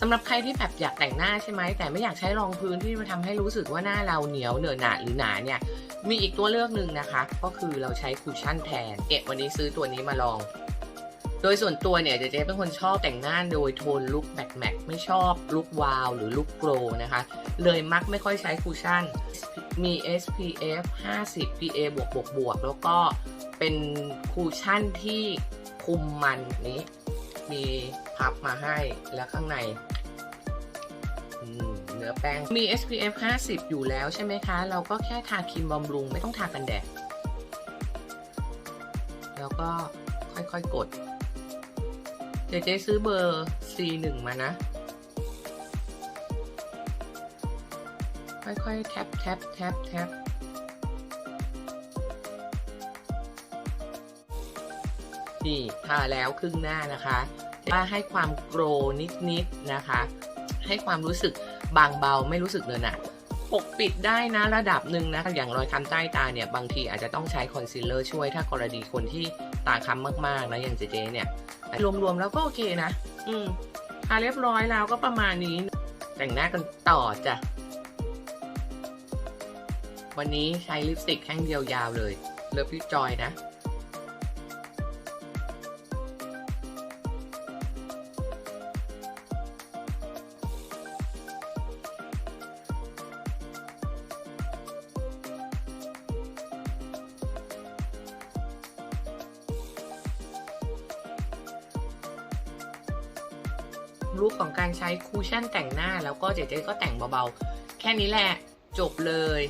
สำหรับใครที่แบบอยากแต่งหน้าใช่ไหมแต่ไม่อยากใช้รองพื้นที่มาทำให้รู้สึกว่าหน้าเราเหนียวเหนอะหนะหรือหนาเนี่ยมีอีกตัวเลือกหนึ่งนะคะ ก็คือเราใช้คุชชั่นแทนเอะวันนี้ซื้อตัวนี้มาลอง โดยส่วนตัวเนี่ยเจ๊เป็นคนชอบแต่งหน้าโดยโทนลุคแบกแมกไม่ชอบลุควาวหรือลุคโกลนะคะ เลยมักไม่ค่อยใช้คุชชั่น มี SPF 50 PA บวกบวกบวกแล้วก็เป็นคุชชั่นที่คุมมันนี้ มีพับมาให้แล้วข้างในเนื้อแป้ง มี SPF 50 อยู่แล้วใช่ไหมคะ เราก็แค่ทาครีมบำรุงไม่ต้องทากันแดด แล้วก็ค่อยๆกดเจ๊เจ๊ซื้อเบอร์ C1 มานะ ค่อยๆแท็บแท็บแท็บแท็บ นี่ทาแล้วครึ่งหน้านะคะว่าให้ความโกรนิดๆนะคะ ให้ความรู้สึกบางเบาไม่รู้สึกเนินะปกปิดได้นะระดับหนึ่งนะอย่างรอยค้ำใต้ตาเนี่ยบางทีอาจจะต้องใช้คอนซีลเลอร์ช่วย ถ้ากรณีคนที่ตาค้ำมากๆนะอย่างเจเจเนี่ยรวมๆแล้วก็โอเคนะ อืมทาเรียบร้อยแล้วก็ประมาณนี้ แต่งหน้ากันต่อจ้ะวันนี้ใช้ลิปสติกแท่งเดียวยาวเลยเลิฟพี่จอยนะ รูปของการใช้คูชั่นแต่งหน้า แล้วก็เจ๊เจ๊ก็แต่งเบาๆ แค่นี้แหละจบเลย